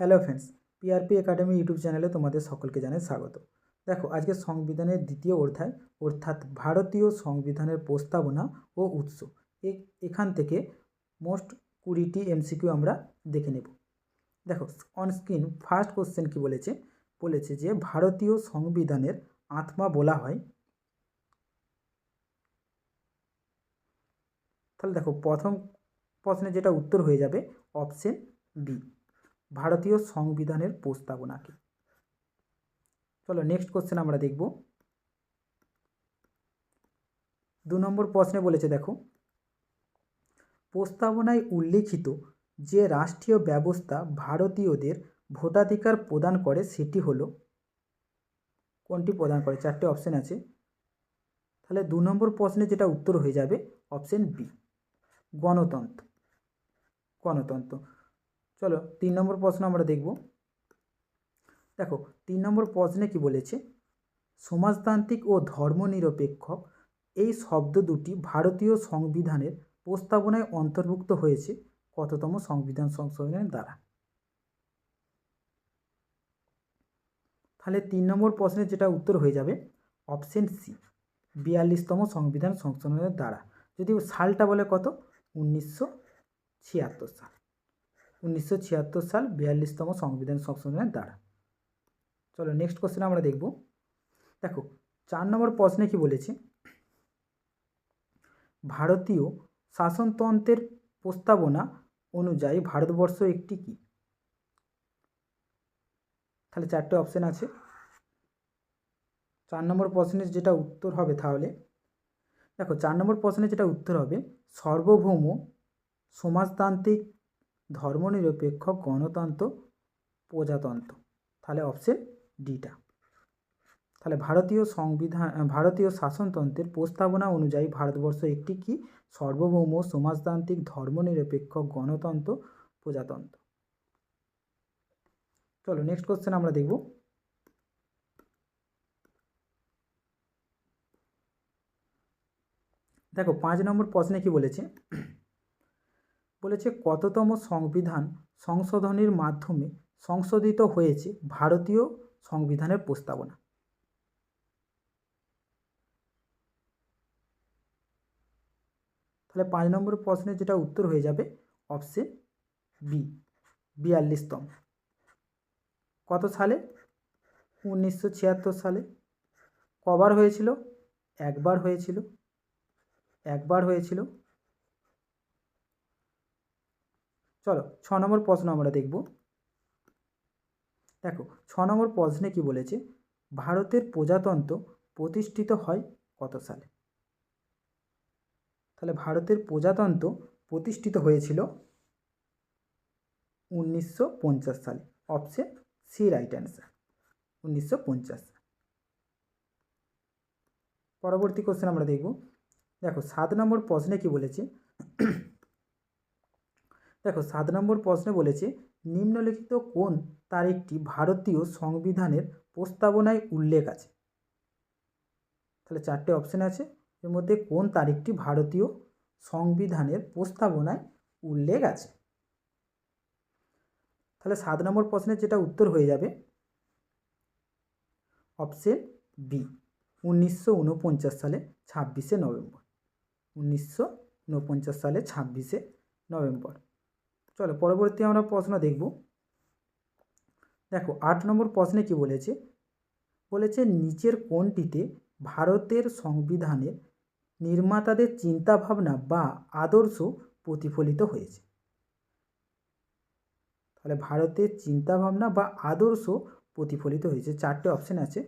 Hello friends, PRP academy YouTube চ্যানেলে তোমাদের সকলকে জানাই স্বাগত। দেখো, আজকে সংবিধানের দ্বিতীয় অধ্যায়, অর্থাৎ ভারতীয় সংবিধানের প্রস্তাবনা ও উৎস এখান থেকে মোস্ট কুড়িটি এমসিকিউ আমরা দেখে নেব। দেখো অন স্ক্রিন ফার্স্ট কোশ্চেন কি বলেছে? বলেছে যে ভারতীয় সংবিধানের আত্মা বলা হয়। তাহলে দেখো, প্রথম প্রশ্নে যেটা উত্তর হয়ে যাবে অপশন বি ভারতীয় সংবিধানের প্রস্তাবনাকে। চলো নেক্সট কোশ্চেন আমরা দেখব। দু নম্বর প্রশ্নে বলেছে, দেখো, প্রস্তাবনায় উল্লিখিত যে রাষ্ট্রীয় ব্যবস্থা ভারতীয়দের ভোটাধিকার প্রদান করে সেটি হলো, কোনটি প্রদান করে? চারটে অপশান আছে। তাহলে দু নম্বর প্রশ্নে যেটা উত্তর হয়ে যাবে অপশান বি গণতন্ত্র। গণতন্ত্র। চলো তিন নম্বর প্রশ্ন আমরা দেখব। দেখো, তিন নম্বর প্রশ্নে কি বলেছে? সমাজতান্ত্রিক ও ধর্মনিরপেক্ষ এই শব্দ দুটি ভারতীয় সংবিধানের প্রস্তাবনায় অন্তর্ভুক্ত হয়েছে কততম সংবিধান সংশোধনের দ্বারা। তাহলে তিন নম্বর প্রশ্নের যেটা উত্তর হয়ে যাবে, অপশন সি, বিয়াল্লিশতম সংবিধান সংশোধনের দ্বারা। যদি সালটা বলে কত? উনিশশো ছিয়াত্তর সাল। উনিশশো ছিয়াত্তর সাল বিয়াল্লিশতম সংবিধান সংশোধনের দ্বারা। চলো নেক্সট কোশ্চেন আমরা দেখব। দেখো, চার নম্বর প্রশ্নে কি বলেছে? ভারতীয় শাসনতন্ত্রের প্রস্তাবনা অনুযায়ী ভারতবর্ষ একটি কি? তাহলে চারটে অপশন আছে। চার নম্বর প্রশ্নের যেটা উত্তর হবে তাহলে, দেখো, চার নম্বর প্রশ্নের যেটা উত্তর হবে, সার্বভৌম সমাজতান্ত্রিক ধর্মনিরপেক্ষ গণতন্ত্র প্রজাতন্ত্র। তাহলে অপশন ডিটা তাহলে ভারতীয় সংবিধান ভারতীয় শাসনতন্ত্রের প্রস্তাবনা অনুযায়ী ভারতবর্ষ একটি কি? সার্বভৌম সমাজতান্ত্রিক ধর্মনিরপেক্ষ গণতন্ত্র প্রজাতন্ত্র। চলো নেক্সট কোশ্চেন আমরা দেখব। দেখো পাঁচ নম্বর প্রশ্নে কি বলেছে? বলেছে, কততম সংবিধান সংশোধনীর মাধ্যমে সংশোধিত হয়েছে ভারতীয় সংবিধানের প্রস্তাবনা? তাহলে পাঁচ নম্বর প্রশ্নের যেটা উত্তর হয়ে যাবে, অপশন বি, বিয়াল্লিশতম। কত সালে? উনিশশো ছিয়াত্তর সালে। কবার হয়েছিল? একবার হয়েছিল। একবার হয়েছিল। চলো ছ নম্বর প্রশ্ন আমরা দেখব। দেখো, ছ নম্বর প্রশ্নে কি বলেছে? ভারতের প্রজাতন্ত্র প্রতিষ্ঠিত হয় কত সালে? তাহলে ভারতের প্রজাতন্ত্র প্রতিষ্ঠিত হয়েছিল উনিশশো পঞ্চাশ সালে। অপশন সি রাইট অ্যান্সার উনিশশো পঞ্চাশ পরবর্তী কোশ্চেন আমরা দেখব। দেখো, সাত নম্বর প্রশ্নে কি বলেছে? দেখো সাত নম্বর প্রশ্নে বলেছে, নিম্নলিখিত কোন তারিখটি ভারতীয় সংবিধানের প্রস্তাবনায় উল্লেখ আছে? তাহলে চারটে অপশান আছে। এর মধ্যে কোন তারিখটি ভারতীয় সংবিধানের প্রস্তাবনায় উল্লেখ আছে? তাহলে সাত নম্বর প্রশ্নের যেটা উত্তর হয়ে যাবে অপশন বি উনিশশো উনপঞ্চাশ সালে ছাব্বিশে নভেম্বর। উনিশশো উনপঞ্চাশ সালে ছাব্বিশে নভেম্বর। চলো পরবর্তী আমরা প্রশ্ন দেখব। দেখো, আট নম্বর প্রশ্নে কি বলেছে? বলেছে, নিচের কোনটিতে ভারতের সংবিধানের নির্মাতাদের চিন্তাভাবনা বা আদর্শ প্রতিফলিত হয়েছে। তাহলে ভারতের চিন্তাভাবনা বা আদর্শ প্রতিফলিত হয়েছে। চারটে অপশন আছে।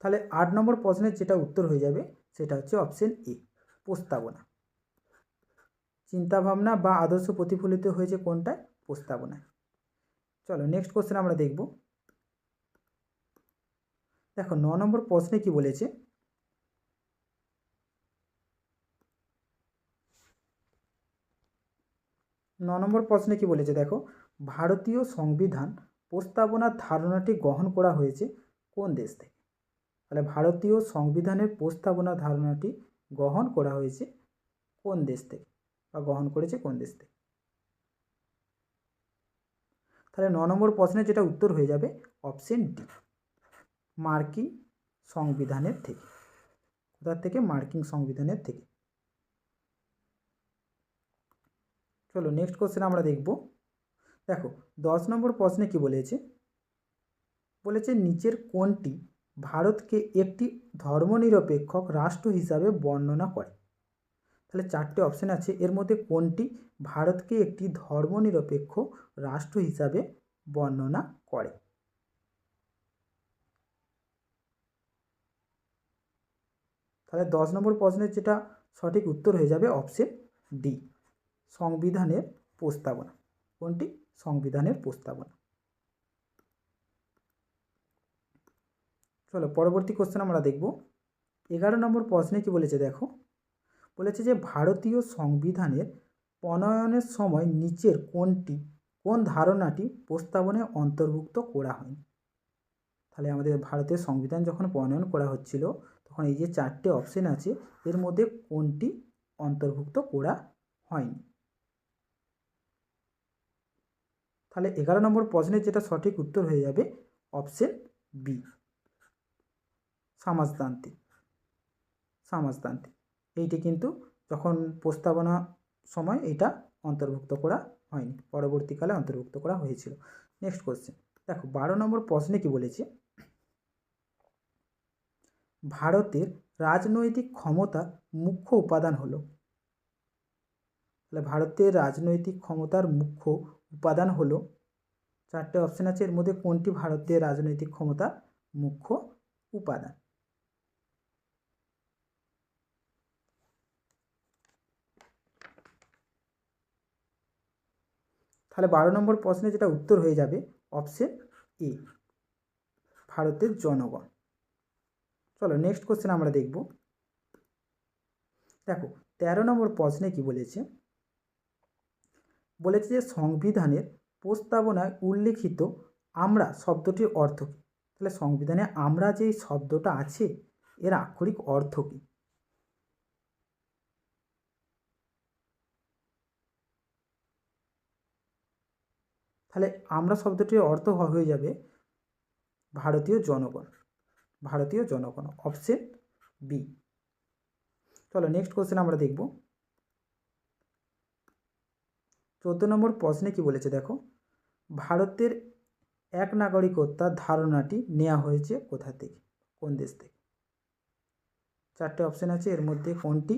তাহলে আট নম্বর প্রশ্নের যেটা উত্তর হয়ে যাবে, সেটা হচ্ছে অপশন এ প্রস্তাবনা। চিন্তাভাবনা বা আদর্শ প্রতিফলিত হয়েছে কোনটায় প্রস্তাবনায় চলো নেক্সট কোশ্চেন আমরা দেখব। দেখো, ন নম্বর প্রশ্নে কি বলেছে? ন নম্বর প্রশ্নে কি বলেছে? দেখো, ভারতীয় সংবিধান প্রস্তাবনার ধারণাটি গ্রহণ করা হয়েছে কোন দেশ থেকে? তাহলে ভারতীয় সংবিধানের প্রস্তাবনা ধারণাটি গ্রহণ করা হয়েছে কোন দেশ থেকে? বা গ্রহণ করেছে কোন দেশ থেকে? তাহলে ন নম্বর প্রশ্নের যেটা উত্তর হয়ে যাবে অপশন ডি মার্কিন সংবিধানের থেকে। কোথার থেকে? মার্কিন সংবিধানের থেকে। চলো নেক্সট কোশ্চেন আমরা দেখব। দেখো, দশ নম্বর প্রশ্নে কি বলেছে? বলেছে নিচের কোনটি ভারতকে একটি ধর্মনিরপেক্ষ রাষ্ট্র হিসাবে বর্ণনা করে। তাহলে চারটে অপশান আছে। এর মধ্যে কোনটি? ভারতকে একটি ধর্মনিরপেক্ষ রাষ্ট্র হিসাবে বর্ণনা করে। তাহলে দশ নম্বর প্রশ্নের যেটা সঠিক উত্তর হয়ে যাবে অপশন ডি সংবিধানের প্রস্তাবনা। কোনটি? সংবিধানের প্রস্তাবনা। চলো, পরবর্তী কোশ্চেন আমরা দেখব। এগারো নম্বর প্রশ্নে কি বলেছে দেখো? বলেছে যে ভারতীয় সংবিধানের প্রণয়নের সময় নিচের কোনটি, কোন ধারণাটি প্রস্তাবনায় অন্তর্ভুক্ত করা হয়নি? তাহলে আমাদের ভারতের সংবিধান যখন প্রণয়ন করা হচ্ছিল, তখন এই যে চারটে অপশন আছে, এর মধ্যে কোনটি অন্তর্ভুক্ত করা হয়নি? তাহলে এগারো নম্বর প্রশ্নের যেটা সঠিক উত্তর হয়ে যাবে অপশন বি সমাজতান্ত্রিক। সমাজতান্ত্রিক। এইটি কিন্তু যখন প্রস্তাবনা সময় এটা অন্তর্ভুক্ত করা হয়নি। পরবর্তীকালে অন্তর্ভুক্ত করা হয়েছিল। নেক্সট কোশ্চেন দেখো, বারো নম্বর প্রশ্নে কি বলেছে? ভারতের রাজনৈতিক ক্ষমতা মুখ্য উপাদান হলো। তাহলে ভারতের রাজনৈতিক ক্ষমতার মুখ্য উপাদান হলো। চারটে অপশান আছে। এর মধ্যে কোনটি ভারতের রাজনৈতিক ক্ষমতার মুখ্য উপাদান? তাহলে বারো নম্বর প্রশ্নে যেটা উত্তর হয়ে যাবে অপশন এ ভারতের জনগণ। চলো নেক্সট কোশ্চেন আমরা দেখব। দেখো, তেরো নম্বর প্রশ্নে কি বলেছে? বলেছে যে সংবিধানের প্রস্তাবনায় উল্লিখিত আমরা শব্দটির অর্থ কী? তাহলে সংবিধানে আমরা যেই শব্দটা আছে, এর আক্ষরিক অর্থ কী? তাহলে আমরা শব্দটির অর্থ হয়ে যাবে ভারতীয় জনগণ ভারতীয় জনগণ অপশন বি চলো নেক্সট কোশ্চেন আমরা দেখব। চোদ্দ নম্বর প্রশ্নে কি বলেছে দেখো, ভারতের এক নাগরিকত্বার ধারণাটি নেওয়া হয়েছে কোথা থেকে, কোন দেশ থেকে? চারটে অপশান আছে, এর মধ্যে কোনটি?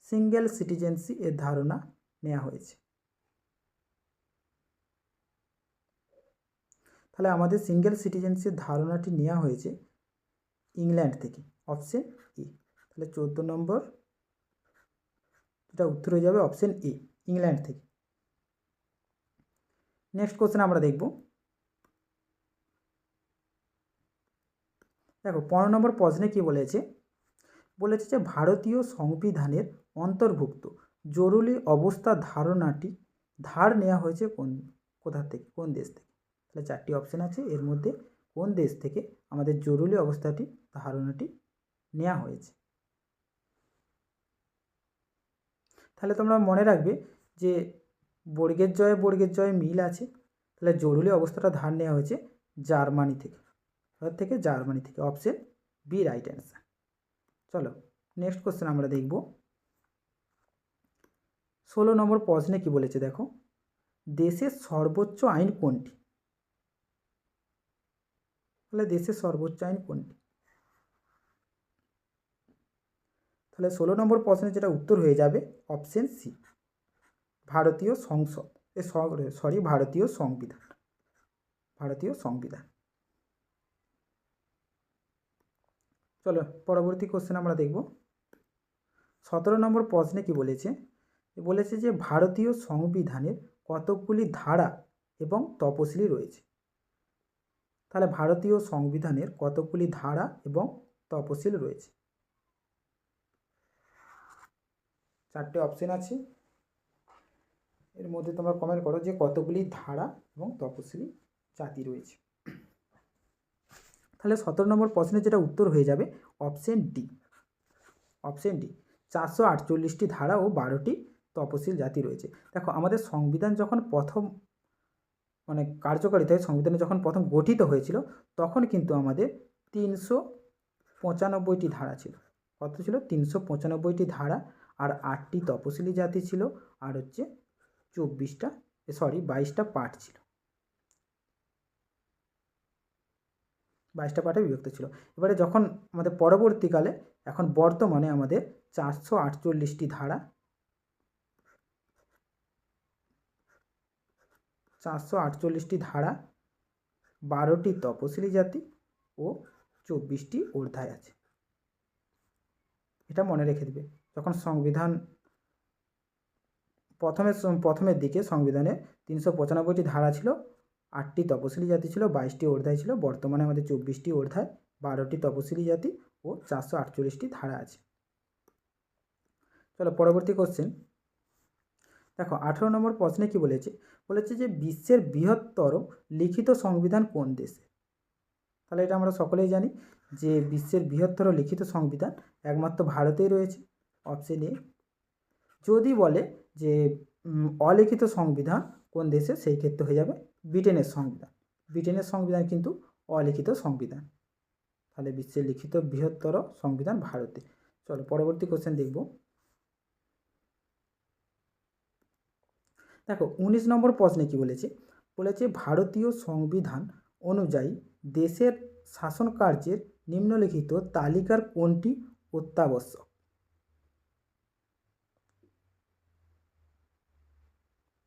সিঙ্গেল সিটিজেন্সি এর ধারণা নেওয়া হয়েছে। তাহলে আমাদের সিঙ্গেল সিটিজেন্সির ধারণাটি নেওয়া হয়েছে ইংল্যান্ড থেকে অপশন এ তাহলে চোদ্দ নম্বর এটা উত্তর হয়ে যাবে অপশন এ ইংল্যান্ড থেকে। নেক্সট কোশ্চেন আমরা দেখব। দেখো, পনেরো নম্বর প্রশ্নে কী বলেছে? বলেছে যে ভারতীয় সংবিধানের অন্তর্ভুক্ত জরুরি অবস্থা ধারণাটি, ধার নেওয়া হয়েছে কোন, কোথা থেকে, কোন দেশ থেকে? তাহলে চারটি অপশান আছে। এর মধ্যে কোন দেশ থেকে আমাদের জরুরি অবস্থাটি, ধারণাটি নেওয়া হয়েছে? তাহলে তোমরা মনে রাখবে যে বর্গের জয়ে বর্গের জয়ে মিল আছে। তাহলে জরুরি অবস্থাটা ধার নেওয়া হয়েছে জার্মানি থেকে। কোথা থেকে জার্মানি থেকে। অপশন বি রাইট অ্যান্সার চলো নেক্সট কোশ্চেন আমরা দেখব। ষোলো নম্বর প্রশ্নে কি বলেছে দেখো? দেশের সর্বোচ্চ আইন কোনটি? তাহলে দেশের সর্বোচ্চ আইন কোনটি? তাহলে ষোলো নম্বর প্রশ্নের যেটা উত্তর হয়ে যাবে অপশন সি ভারতীয় সংসদ সরি ভারতীয় সংবিধান ভারতীয় সংবিধান। চলো, পরবর্তী কোশ্চেন আমরা দেখব। সতেরো নম্বর প্রশ্নে কি বলেছে? বলেছে যে, ভারতীয় সংবিধানের কতকগুলি ধারা এবং তপশিলি রয়েছে। তাহলে ভারতীয় সংবিধানের কতগুলি ধারা এবং তপশিল রয়েছে? চারটে অপশন আছে। এর মধ্যে তোমরা কমেন্ট করো যে কতগুলি ধারা এবং তপশিলি জাতি রয়েছে। তাহলে সতেরো নম্বর প্রশ্নের যেটা উত্তর হয়ে যাবে অপশন ডি অপশন ডি চারশো আটচল্লিশটি ধারা ও বারোটি তপশিল জাতি রয়েছে। দেখো, আমাদের সংবিধান যখন প্রথম মানে কার্যকারিতায় সংবিধানে যখন প্রথম গঠিত হয়েছিল, তখন কিন্তু আমাদের তিনশো পঁচানব্বইটি ধারা ছিল। কত ছিল? তিনশো পঁচানব্বইটি ধারা আর আটটি তপশিলি জাতি ছিল আর হচ্ছে চব্বিশটা সরি বাইশটা পাঠ ছিল। বাইশটা পাঠে বিভক্ত ছিল। এবারে যখন আমাদের পরবর্তীকালে, এখন বর্তমানে আমাদের চারশো আটচল্লিশটি ধারা চারশো আটচল্লিশটি ধারা, বারোটি তপশিলি জাতি ও চব্বিশটি অধ্যায় আছে। এটা মনে রেখে দেবে। যখন সংবিধান প্রথমে, প্রথমের দিকে সংবিধানে তিনশো পঁচানব্বইটি ধারা ছিল, আটটি তপশিলি জাতি ছিল, বাইশটি অধ্যায় ছিল, বর্তমানে আমাদের চব্বিশটি অধ্যায়, বারোটি তপশিলি জাতি ও চারশো আটচল্লিশটি ধারা আছে। চলো পরবর্তী কোশ্চেন দেখো, আঠেরো নম্বর প্রশ্নে কি বলেছে? বলেছে যে বিশ্বের বৃহত্তর লিখিত সংবিধান কোন দেশে? তাহলে এটা আমরা সকলেই জানি যে বিশ্বের বৃহত্তর লিখিত সংবিধান একমাত্র ভারতেই রয়েছে অপশন এ যদি বলে যে অলিখিত সংবিধান কোন দেশে, সেই ক্ষেত্রে হয়ে যাবে ব্রিটেনের সংবিধান। ব্রিটেনের সংবিধান কিন্তু অলিখিত সংবিধান। তাহলে বিশ্বের লিখিত বৃহত্তর সংবিধান ভারতে। চলো পরবর্তী কোশ্চেন দেখব। দেখো উনিশ নম্বর প্রশ্নে কি বলেছে? বলেছে ভারতীয় সংবিধান অনুযায়ী দেশের শাসন কার্যের নিম্নলিখিত তালিকার কোনটি অত্যাবশ্যক?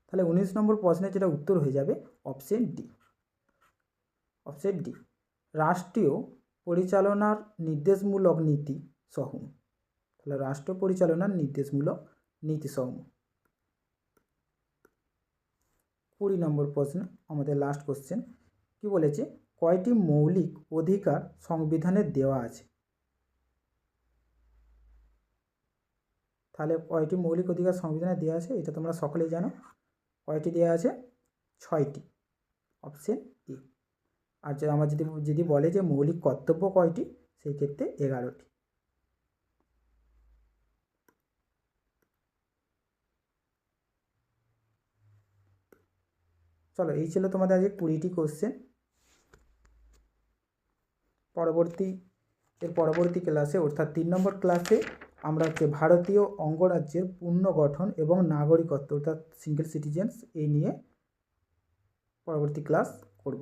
তাহলে উনিশ নম্বর প্রশ্নের যেটা উত্তর হয়ে যাবে অপশন ডি অপশন ডি রাষ্ট্রীয় পরিচালনার নির্দেশমূলক নীতি সমূহ। তাহলে রাষ্ট্র পরিচালনার নির্দেশমূলক নীতি সমূহ। কুড়ি নম্বর প্রশ্ন, আমাদের লাস্ট কোশ্চেন কি বলেছে? কয়টি মৌলিক অধিকার সংবিধানে দেওয়া আছে? তাহলে কয়টি মৌলিক অধিকার সংবিধানে দেওয়া আছে? এটা তোমরা সকলেই জানো। কয়টি দেওয়া আছে? ছয়টি। অপশন এ আর আমার যদি যদি বলে যে মৌলিক কর্তব্য কয়টি, সেই ক্ষেত্রে এগারোটি। চলো, এই ছিল তোমাদের আজকে কুড়িটি কোশ্চেন পরবর্তী, এর পরবর্তী ক্লাসে অর্থাৎ তিন নম্বর ক্লাসে আমরা হচ্ছে ভারতীয় অঙ্গরাজ্যের পুনর্গঠন এবং নাগরিকত্ব, অর্থাৎ সিঙ্গেল সিটিজেন্স এই নিয়ে পরবর্তী ক্লাস করব।